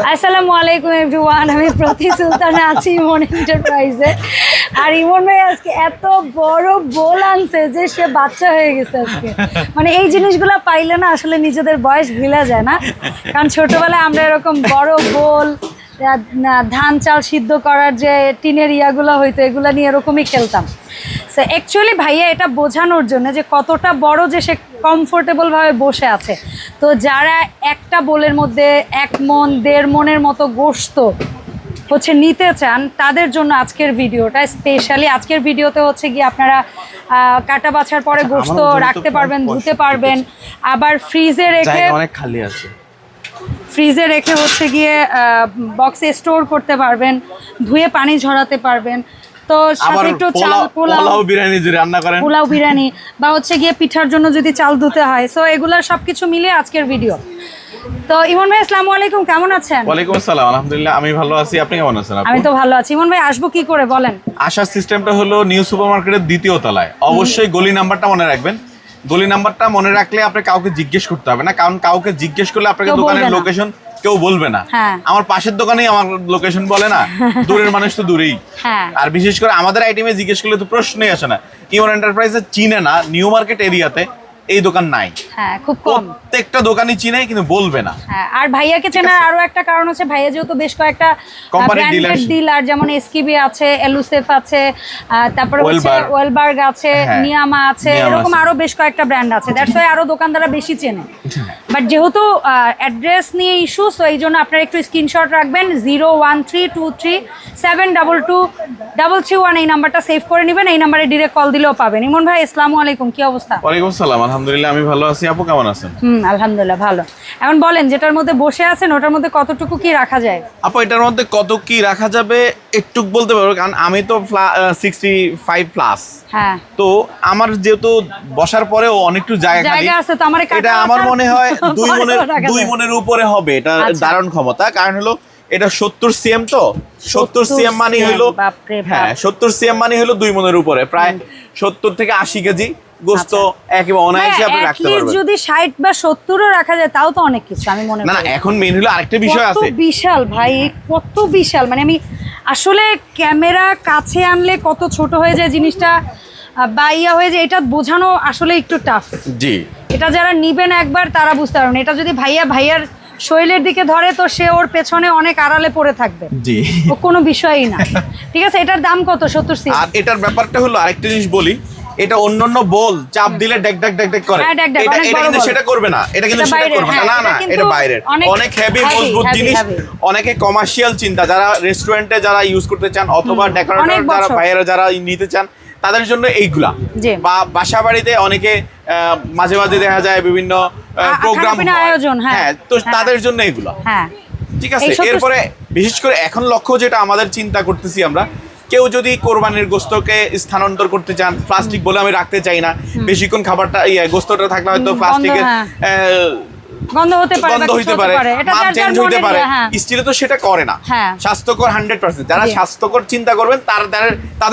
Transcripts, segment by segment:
আসসালামু আলাইকুম এভরিওয়ান আমি প্রতি সুলতান আছি ইমন এন্টারপ্রাইজে আর ইমন ভাই আজকে এত বড় বোল আনছে যে সে বাচ্চা হয়ে গেছে আজকে। মানে এই জিনিসগুলো পাইলে না আসলে নিজেদের বয়স ভুলা যায় না। কারণ ছোটবেলায় আমরা এরকম বড় বোল ধান চাল সিদ্ধ করার যে টিনের ইয়াগুলো হইতো, এগুলো নিয়ে এরকমই খেলতাম। সো অ্যাকচুয়ালি ভাইয়া এটা বোঝানোর জন্য যে কতটা বড় যে সে কমফোর্টেবলভাবে বসে আছে। তো যারা একটা বোলের মধ্যে এক মন দেড় মনের মতো গোস্ত হচ্ছে নিতে চান তাদের জন্য আজকের ভিডিওটা স্পেশালি আজকের ভিডিওতে হচ্ছে গিয়ে আপনারা কাটা বাছার পরে গোস্ত রাখতে পারবেন ধুতে পারবেন। আবার ফ্রিজে রেখে অনেক খালি আছে। ফ্রিজে রেখে হচ্ছে গিয়ে বক্সে স্টোর করতে পারবেন ধুয়ে পানি ঝরাতে পারবেন। তো সাথে একটু চাল পোলাও পোলাও পোলাও বিরিয়ানি যদি রান্না করেন। পোলাও বিরিয়ানি বা হচ্ছে গিয়ে পিঠার জন্য যদি চাল ধুতে হয়। সো এগুলো সবকিছু মিলিয়ে আজকের ভিডিও তো ইমন ভাই আসসালামু আলাইকুম। কেমন আছেন? ওয়ালাইকুম আসসালাম। আলহামদুলিল্লাহ আমি ভালো আছি। আপনি কেমন আছেন আমি তো ভালো আছি। ইমন ভাই আসব কি করে? বলেন। আসার সিস্টেমটা হলো নিউ সুপারমার্কেটের দ্বিতীয় তলায়। অবশ্যই গলি নাম্বারটা মনে রাখবেন। গলি নাম্বারটা মনে রাখলে আপনি কাউকে জিজ্ঞেস করতে হবে না। কারণ কাউকে জিজ্ঞেস করলে আপনাকে দোকানের লোকেশন কেউ বলবে না। হ্যাঁ। আমার পাশের দোকানেই আমার লোকেশন বলে না দূরের মানুষ তো দূরেই। হ্যাঁ। আর বিশেষ করে আমাদের আইটেমে জিজ্ঞেস করলে তো প্রশ্নই আসে না। ইউর এন্টারপ্রাইজে চিনে না নিউ মার্কেট এরিয়াতে এই দোকান নাই। হ্যাঁ খুব কম। প্রত্যেকটা দোকানই চিনে কিন্তু বলবে না। হ্যাঁ আর ভাইয়াকে চেনার আরও একটা কারণ হচ্ছে ভাইয়া যেহেতু বেশ কয়েকটা ব্র্যান্ডেড ডিলার যেমন এসকিবি আছে এলুসেফ আছে তারপরে হচ্ছে ওয়েলবার্গ। আছে হ্যাঁ, নিয়ামা আছে এরকম আরও বেশ কয়েকটা ব্র্যান্ড আছে। দ্যাটস ওয়াই আরও দোকানদাররা বেশি চেনে। বাট যেহেতু অ্যাড্রেস নিয়ে ইস্যু সো এই জন্য আপনারা একটু স্ক্রিনশট রাখবেন zero one three two three seven double two double three one এই নাম্বারটা সেভ করে নেবেন এই নাম্বারে ডিরেক্ট কল দিলেও পাবেন। ইমন ভাই আসসালামু আলাইকুম কি অবস্থা? ওয়ালাইকুম আসসালাম আলহামদুলিল্লাহ আমি ভালো আছি। আপু কেমন আছেন? হুম আলহামদুলিল্লাহ ভালো। এখন বলেন যেটার মধ্যে বসে আছেন ওটার মধ্যে কতটুকু কি রাখা যায়? আপু এটার মধ্যে কত কি রাখা যাবে একটু বলতে পারব কারণ আমি তো সিক্সটি ফাইভ প্লাস হ্যাঁ। তো আমার যেহেতু বসার পরেও অনেকটু জায়গা খালি জায়গা আছে তো আমার এটা আমার মনে হয় দুই মনের দুই মনের উপরে হবে এটা আচ্ছা। দারুণ ক্ষমতা। কারণ হলো এটা সত্তর সিএম তো? সত্তর 70 সিএম মানে হলো হ্যাঁ সত্তর সিএম মানে হলো দুই মনের উপরে প্রায় সত্তর থেকে আশি কেজি। গোস্ত একেবারে অনায়াসে আপনি হ্যাঁ, রাখতে পারবেন। যদি ষাট বা রাখা যায় তাও তো অনেক কিছু আমি মনে না না এখন হলো আরেকটা বিষয় কত বিশাল ভাই কত বিশাল। মানে আমি আসলে ক্যামেরা কাছে আনলে কত ছোট হয়ে যায় জিনিসটা বা ইয়া হয়ে যায় এটা বোঝানো আসলে একটু টাফ জি। এটা যারা নিবেন একবার তারা বুঝতে পারবেন। এটা যদি ভাইয়া ভাইয়ার শৈলের দিকে ধরে তো সে ওর পেছনে অনেক আড়ালে পড়ে থাকবে। জি। ও কোনো বিষয়ই না। ঠিক আছে এটার দাম কত? সত্তর আর এটার ব্যাপারটা হলো আরেকটা জিনিস বলি। এটা অন্যান্য বল চাপ দিলে ডেক ডেক ডেক ডেক করে। হ্যাঁ, এটা কিন্তু সেটা করবে না। এটা কিন্তু সেটা করবে না। হ্যাঁ, না না এটা বাইরের। অনেক হেভি মজবুত জিনিস অনেকে কমার্শিয়াল চিন্তা যারা রেস্টুরেন্টে যারা ইউজ করতে চান অথবা ডেকোরেটর যারা বাইরে যারা নিতে চান তাদের জন্য এইগুলা। বা বাসা বাড়িতে অনেকে মাঝে মাঝে দেখা যায় বিভিন্ন প্রোগ্রাম আয়োজন, হ্যাঁ। তো হ্যাঁ। তাদের জন্য এগুলা হ্যাঁ। ঠিক আছে এরপরে বিশেষ করে এখন লক্ষ্য যেটা আমাদের চিন্তা করতেছি আমরা কেউ যদি কোরবানির গোস্তকে স্থানান্তর করতে চান প্লাস্টিক বলে আমি রাখতে চাই না। বেশিক্ষণ খাবারটা ইয়ে গোস্তটা থাকলে হয়তো প্লাস্টিকের গন্ধ, আহ, হতে পারে গন্ধ বা পারে মান যার যার চেঞ্জ হইতে পারে। ইয়ে, হ্যাঁ। তো সেটা করে না। হ্যাঁ। স্বাস্থ্যকর হান্ড্রেড পার্সেন্ট যারা স্বাস্থ্যকর চিন্তা করবেন তার তাদের-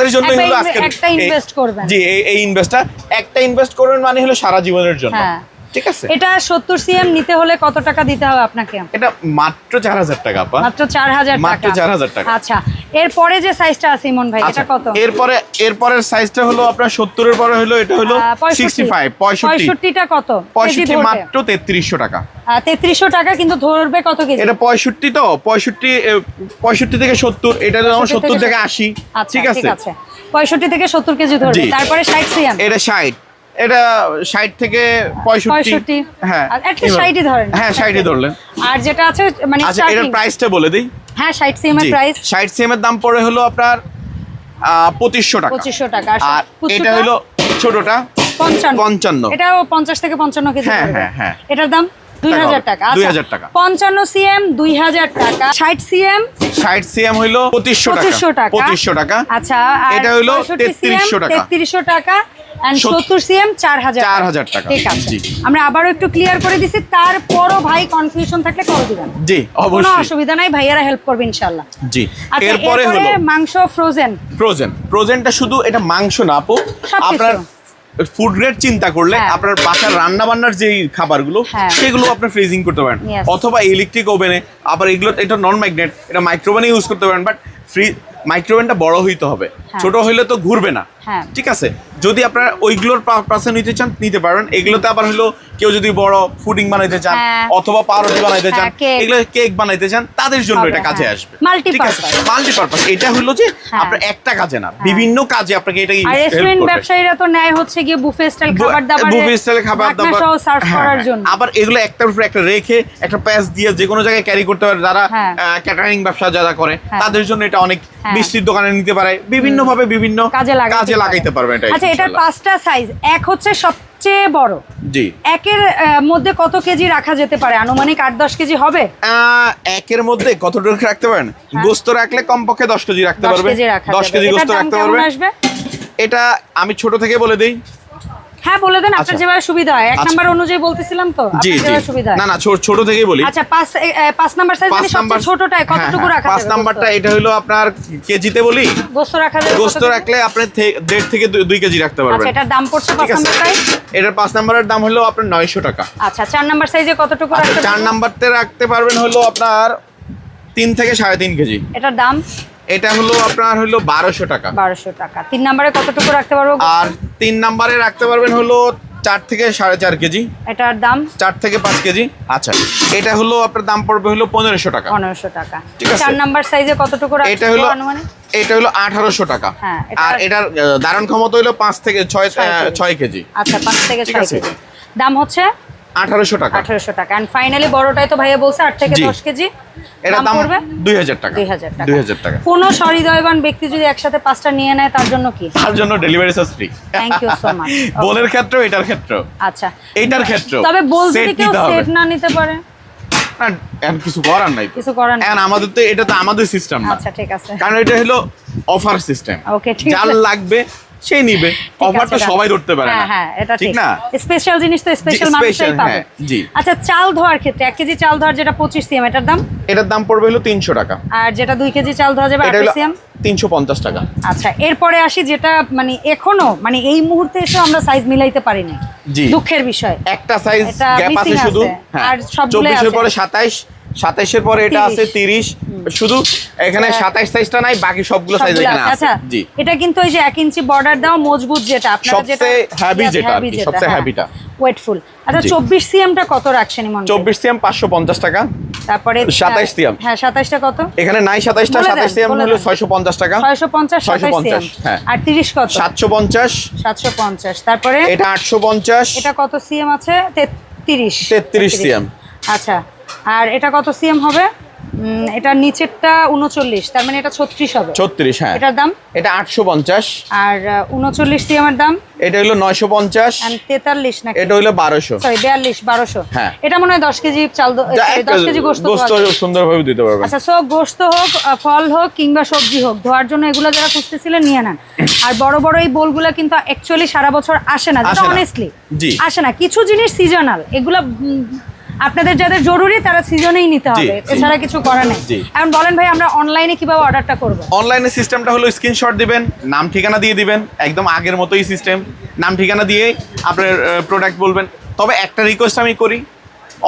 জন্যই হলো ইনভে- আজকে একটা invest করবেন। জি এই- এই ইনভেস্টটা একটা ইনভেস্ট করবেন মানে হলো সারা জীবনের জন্য। হ্যাঁ। ঠিক আছে। এটা সত্তর সিএম নিতে হলে কত টাকা দিতে হবে আপনাকে? এটা মাত্র চার হাজার টাকা আপা। মাত্র চার হাজার মাত্র টাকা 4,000 টাকা। আচ্ছা এরপরে যে সাইজটা আছে ইমন ভাই এটা আচ্ছা কত? এরপরে এরপরের সাইজটা হলো আপনার সত্তরের পরে হলো এটা হলো আহ, পঁয়ষট্টি। সিক্সটি ফাইভ পঁয়ষট্টি। পঁয়ষট্টিটা কত? পঁয়ষট্টি মাত্র তেত্রিশশো টাকা। তেত্রিশশো টাকা কিন্তু ধরবে কত কেজি? এটা পঁয়ষট্টি তো পঁয়ষট্টি এ, পঁয়ষট্টি থেকে সত্তর এটা যেমন সত্তর থেকে আশি। আচ্ছা ঠিক আছে? পঁয়ষট্টি থেকে সত্তর কেজি ধরবে তারপরে ষাট সিএম। এটা ষাট। এটা ষাট থেকে পঁয়ষট্টি। পঁয়ষট্টি। হ্যাঁ একটা এবার- ষাটই ধরেন। হ্যাঁ ষাটই ধরলেন। আর যেটা আছে মানে আচ্ছা starting- প্রাইসটা বলে দিই। হ্যাঁ ষাট সিএম এর প্রাইস ষাট সিএম এর দাম পড়ে হলো আপনার পঁচিশশো টাকা। পঁচিশশো টাকা। আর এটা হলো ছোটটা পঞ্চান্ন। পঞ্চান্ন। এটাও পঞ্চাশ থেকে পঞ্চান্ন কেজি হ্যাঁ, হ্যাঁ, হ্যাঁ। এটার দাম দুই হাজার টাকা। আচ্ছা, 2000 টাকা। পঞ্চান্ন সিএম দুই হাজার টাকা। ষাট সিএম ষাট সিএম হইল পঁচিশশো টাকা। পঁচিশশো টাকা। পঁচিশশো টাকা। আচ্ছা এটা হইল 65 3300 টাকা। তেত্রিশশো টাকা। And সত- 70 সিএম চার হাজার টাকা। ঠিক আছে। আমরা আবারও একটু ক্লিয়ার করে দিছি তারপরও ভাই কনফিউশন থাকলে কল দিবেন। জি কোনো অসুবিধা নাই ভাইয়ারা হেল্প করবে ইনশাল্লাহ জি এরপরে এরপরে হলো মাংস ফ্রোজেন ফ্রোজেন ফ্রোজেনটা শুধু এটা মাংস না আপু। আপনার ফুড গ্রেড চিন্তা করলে হ্যাঁ। আপনার বাসার রান্না বান্নার যে খাবারগুলো হ্যাঁ। সেগুলো আপনি ফ্রিজিং করতে পারেন। অথবা ইলেকট্রিক ওভেনে আবার এগুলো এটা নন ম্যাগনেট এটা মাইক্রোওভেনে ইউজ করতে পারেন বাট ফ্রি মাইক্রোওভেনটা বড় হইতে হবে। হ্যাঁ। ছোট হইলে তো ঘুরবে না। ঠিক আছে যদি আপনারা ওইগুলোর পাশে নিতে চান নিতে পারবেন এগুলোতে আবার হলো কেউ যদি বড় ফুডিং বানাইতে চান হ্যাঁ। অথবা পাউরুটি বানাইতে চান হ্যাঁ, এগুলো কেক বানাইতে চান তাদের জন্য এটা কাজে হ্যাঁ। আসবে Multi-purpose। মাল্টিপারপাস এটা হলো যে হ্যাঁ। আপনার একটা কাজে না বিভিন্ন কাজে আপনাকে এটা help রেস্টুরেন্ট ব্যবসায়ীরা তো নেয় হচ্ছে গিয়ে বুফে স্টাইল খাবার দাবার বুফে স্টাইলে খাবার দাবার সার্ভ হ্যাঁ, করার হ্যাঁ। জন্য আবার এগুলো একটার উপরে একটা রেখে একটা প্যাচ দিয়ে যে কোনো জায়গায় ক্যারি করতে পারে যারা হ্যাঁ। ক্যাটারিং ব্যবসা যারা করে হ্যাঁ। তাদের জন্য এটা অনেক হ্যাঁ। মিষ্টির দোকানে নিতে পারে বিভিন্ন ভাবে বিভিন্ন কাজে লাগাইতে পারবেন এটা আচ্ছা এটার পাঁচটা সাইজ এক হচ্ছে সবচেয়ে বড়। জি। একের মধ্যে কত কেজি রাখা যেতে পারে? আনুমানিক আট দশ কেজি হবে? একের মধ্যে কতটুকু রাখতে পারেন? গোস্ত রাখলে কমপক্ষে দশ কেজি রাখতে হ্যাঁ। পারবে। দশ কেজি গোস্ত রাখতে পারবে। এটা আমি ছোট থেকে বলে দিই হ্যাঁ বলে দেন আপনার আচ্ছা। যেভাবে সুবিধা হয়। এক আচ্ছা। নাম্বার অনুযায়ী বলতেছিলাম তো জি জি। সুবিধা না না ছোট থেকেই বলি। আচ্ছা পাঁচ পাঁচ নাম্বার সাইজ মানে সবচেয়ে ছোটটায় কতটুকু হ্যাঁ, রাখা পাঁচ নাম্বারটা এটা হলো আপনার কেজিতে বলি? গোস্ত রাখা যাবে গোস্ত রাখলে আপনি দেড় থেকে দুই- কেজি রাখতে পারবেন। আচ্ছা এটার দাম পড়ছে পাঁচ ঠিক আছে? নাম্বার সাইজ এটার পাঁচ নাম্বারের দাম হলো আপনার নয়শো টাকা। আচ্ছা চার নাম্বার সাইজে কতটুকু আচ্ছা রাখতে চার? নাম্বারতে রাখতে পারবেন হলো আপনার তিন থেকে সাড়ে তিন কেজি। এটার দাম? এটা হলো আপনার হলো বারোশো টাকা। বারোশো টাকা। তিন নাম্বারে কতটুকু রাখতে পারব? আর তিন নাম্বারে রাখতে পারবেন হলো চার থেকে সাড়ে চার কেজি। এটার দাম? চার থেকে পাঁচ কেজি। আচ্ছা এটা হলো আপনার দাম পড়বে হলো পনেরোশো টাকা। পনেরোশো টাকা। ঠিক আছে। চার নাম্বার সাইজে কতটুকু এটা হলো এটা হলো আঠারোশো টাকা। হ্যাঁ, আর এটার ধারণ ক্ষমতা হলো পাঁচ থেকে ছয় ছয় কেজি। আচ্ছা পাঁচ থেকে ছয় কেজি। দাম হচ্ছে? আঠারোশো টাকা। আঠারোশো টাকা। এন্ড ফাইনালি বড়টাই তো ভাইয়া বলছে আট থেকে। দশ কেজি। এটার দাম পড়বে? দুই হাজার টাকা। দুই হাজার টাকা। দুই হাজার টাকা। কোনো সহৃদয়বান ব্যক্তি যদি একসাথে পাঁচটা নিয়ে নেয় তার জন্য কি? তার জন্য delivery charge free Thank you so much. বোনের ক্ষেত্রেও এটার ক্ষেত্রেও আচ্ছা। এইটার ক্ষেত্রেও তবে বল যদি কেউ সেট না নিতে পারে। কিছু করার নাই কিছু করার নেই। আমাদের তো এটা তো আমাদের সিস্টেম না। আচ্ছা ঠিক আছে। কারণ এটা হলো অফার সিস্টেম Okay, ঠিক যার লাগবে সে নিবে। অফারটা সবাই ধরতে পারে হ্যাঁ না। হ্যাঁ এটা ঠিক না? স্পেশাল জিনিস তো স্পেশাল মানুষই পাবে। হ্যাঁ, জি। আচ্ছা চাল ধোয়ার ক্ষেত্রে এক কেজি চাল ধোয়ার যেটা পঁচিশ সিএম এটার দাম? এটার দাম পড়বে হলো তিনশো টাকা। আর যেটা দুই কেজি চাল ধোয়া যাবে এটা আঠাশ হলো সিএম? তিনশো পঞ্চাশ টাকা। আচ্ছা এরপরে আসি যেটা মানে এখনও মানে এই মুহূর্তে এসে আমরা সাইজ মিলাইতে পারিনি। জি। দুঃখের বিষয়। একটা সাইজ গ্যাপ আছে শুধু। হ্যাঁ আর সবগুলোই চব্বিশের আছে। পরে সাতাইশ সাতাইশের পরে এটা আছে তিরিশ। শুধু এখানে আচ্ছা। সাতাইশ সাইজটা নাই বাকি সবগুলো সাইজ এখানে আছে। আচ্ছা জি। এটা কিন্তু ওই যে এক ইঞ্চি বর্ডার দাও মজবুত যেটা আপনারা যেটা সবচেয়ে heavy যেটা সবচেয়ে heavy ওয়েটফুল আচ্ছা। চব্বিশ সিএমটা কত রাখছেন ইমন ভাই? চব্বিশ সিএম পাঁচশো পঞ্চাশ টাকা। তারপরে 27 CM হ্যাঁ সাতাইশটা কত? এখানে নাই সাতাইশটা সাতাইশ সিএম হলো। ছয়শো পঞ্চাশ টাকা। ছয়শো পঞ্চাশ 650, সাতাইশ সিএম হ্যাঁ। আর তিরিশ কত? সাতশো পঞ্চাশ। সাতশো পঞ্চাশ। তারপরে? এটা আটশো পঞ্চাশ। এটা কত সিএম আছে? তিরিশ। 33 সিএম আচ্ছা আর এটা কত সিএম হবে? এটা নিচেরটা উনচল্লিশ তার মানে এটা ছত্রিশ হবে। ছত্রিশ হ্যাঁ। এটার দাম? এটা আটশো পঞ্চাশ। আর উনচল্লিশ সিএম এর দাম? এটা হলো নয়শো পঞ্চাশ। তেতাল্লিশ নাকি? এটা হলো বারোশো। সরি বিয়াল্লিশ বারোশো। হ্যাঁ। এটা মনে হয় দশ কেজি চাল দশ কেজি গোস্ত সুন্দরভাবে দিতে পারবেন। আচ্ছা সো গোস্ত হোক ফল হোক কিংবা সবজি হোক ধোয়ার জন্য এগুলো যারা খুঁজতেছিলেন নিয়ে নেন। আর বড় বড় এই বোলগুলো কিন্তু অ্যাকচুয়ালি সারা বছর আসে না যেটা অনেস্টলি। আসে না। কিছু জিনিস সিজনাল এগুলো আপনাদের যাদের জরুরি তারা সিজনেই নিতে হবে। এছাড়া কিছু করার নেই। এখন বলেন ভাই আমরা অনলাইনে কীভাবে অর্ডারটা করব? অনলাইনে সিস্টেমটা হলো স্ক্রিনশট দিবেন নাম ঠিকানা দিয়ে দিবেন একদম আগের মতোই সিস্টেম নাম ঠিকানা দিয়ে আপনার প্রোডাক্ট বলবেন। তবে একটা রিকোয়েস্ট আমি করি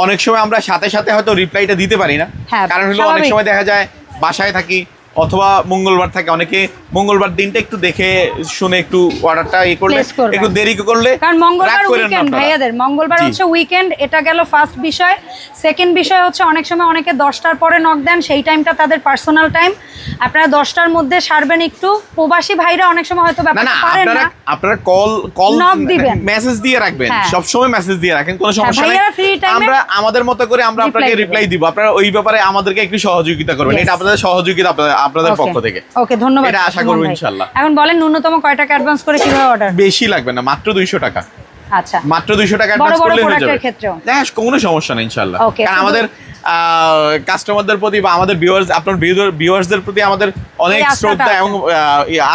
অনেক সময় আমরা সাথে সাথে হয়তো রিপ্লাইটা দিতে পারি না। হ্যাঁ, কারণ হলো অনেক সময় দেখা যায় বাসায় থাকি অথবা মঙ্গলবার থাকে অনেকে মঙ্গলবার দিনটা একটু দেখে শুনে একটু অর্ডারটা ইয়ে করলে একটু দেরি করলে কারণ মঙ্গলবার উইকেন্ড ভাইয়াদের। মঙ্গলবার হচ্ছে উইকেন্ড এটা গেল ফার্স্ট বিষয়। সেকেন্ড বিষয় হচ্ছে অনেক সময় অনেকে দশটার পরে নক দেন সেই টাইমটা তাদের পার্সোনাল টাইম আপনারা দশটার মধ্যে সারবেন একটু। প্রবাসী ভাইরা অনেক সময় হয়তো পারেন না। আপনারা কল কল Knock দিবেন। মেসেজ দিয়ে রাখবেন। হ্যাঁ। সব সময় মেসেজ দিয়ে রাখেন কোনো সমস্যা নেই। আমরা আমাদের মতো করে আমরা আপনাকে রিপ্লাই দিব। আপনারা ওই ব্যাপারে আমাদেরকে একটু সহযোগিতা করবেন। এটা আপনাদের সহযোগিতা আপনাদের আপনাদের পক্ষ থেকে। ওকে ধন্যবাদ। এটা আশা করব ইনশাআল্লাহ। এখন বলেন ন্যূনতম কয় টাকা অ্যাডভান্স করে কীভাবে অর্ডার বেশি লাগবে না মাত্র দুইশো টাকা। আচ্ছা। মাত্র দুইশো টাকা বড় অ্যাডভান্স করলে হয়ে যাবে। হ্যাঁ কোনো সমস্যা নেই ইনশাল্লাহ Okay, কারণ আমাদের কাস্টমারদের প্রতি বা আমাদের ভিউয়ার্স আপনার ভিউয়ার্সদের প্রতি আমাদের অনেক শ্রদ্ধা এবং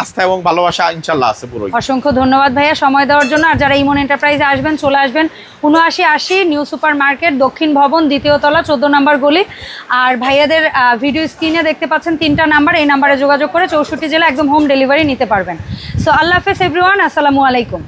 আস্থা এবং ভালোবাসা ইনশাল্লাহ আছে পুরোই। অসংখ্য ধন্যবাদ ভাইয়া সময় দেওয়ার জন্য। আর যারা ইমন এন্টারপ্রাইজে আসবেন চলে আসবেন উনআশি আশি নিউ সুপার মার্কেট দক্ষিণ ভবন দ্বিতীয় তলা চোদ্দ নম্বর গলি। আর ভাইয়াদের ভিডিও স্ক্রিনে দেখতে পাচ্ছেন তিনটা নাম্বার এই নাম্বারে যোগাযোগ করে চৌষট্টি জেলা একদম হোম ডেলিভারি নিতে পারবেন। সো আল্লাহ হাফেজ এভরিওয়ান আসসালামু আলাইকুম।